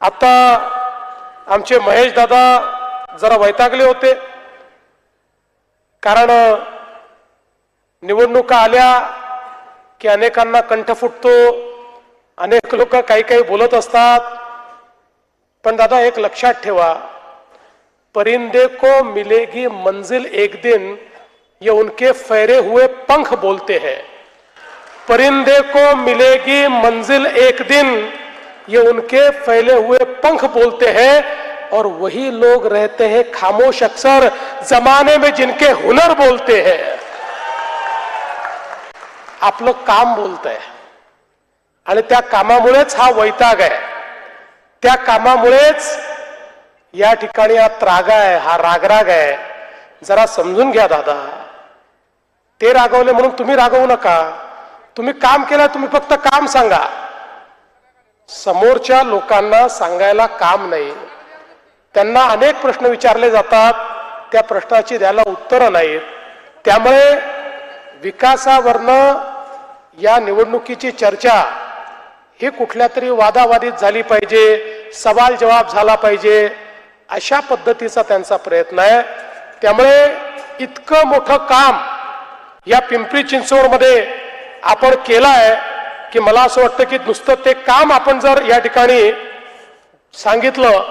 आता आमचे महेश दादा जरा वैतागले होते. कारण निवडणुका आल्या की अनेकांना कंठ फुटतो. अनेक लोक काही काही बोलत असतात. पण दादा एक लक्षात ठेवा. परिंदे को मिलेगी मंजिल एक दिन ये उनके फैरे हुए पंख बोलते हैं. परिंदे को मिलेगी मंजिल एक दिन ये उनके फैले हुए पंख बोलते हैं और वही लोग रहते हैं खामोश अक्सर जमाने में जिनके हुनर बोलते हैं। आप लोग काम बोलत आणि त्या कामामुळेच हा वैताग आहे। त्या कामामुळेच या ठिकाणी हा त्राग आहे, हा रागराग आहे। जरा समजून घ्या दादा। ते रागवले म्हणून तुम्ही रागवू नका। तुम्ही काम केलं, तुम्ही फक्त काम सांगा। समोरच्या लोकांना सांगायला काम नाही. त्यांना अनेक प्रश्न विचारले जातात. त्या प्रश्नाची द्यायला उत्तरं नाहीत. त्यामुळे विकासावरनं या निवडणुकीची चर्चा ही कुठल्या तरी वादावादीत झाली पाहिजे सवाल जवाब झाला पाहिजे अशा पद्धतीचा त्यांचा प्रयत्न आहे. त्यामुळे इतकं मोठं काम या पिंपरी चिंचवडमध्ये आपण केलं आहे. की मला असं वाटतं की नुसतं ते काम आपण जर या ठिकाणी सांगितलं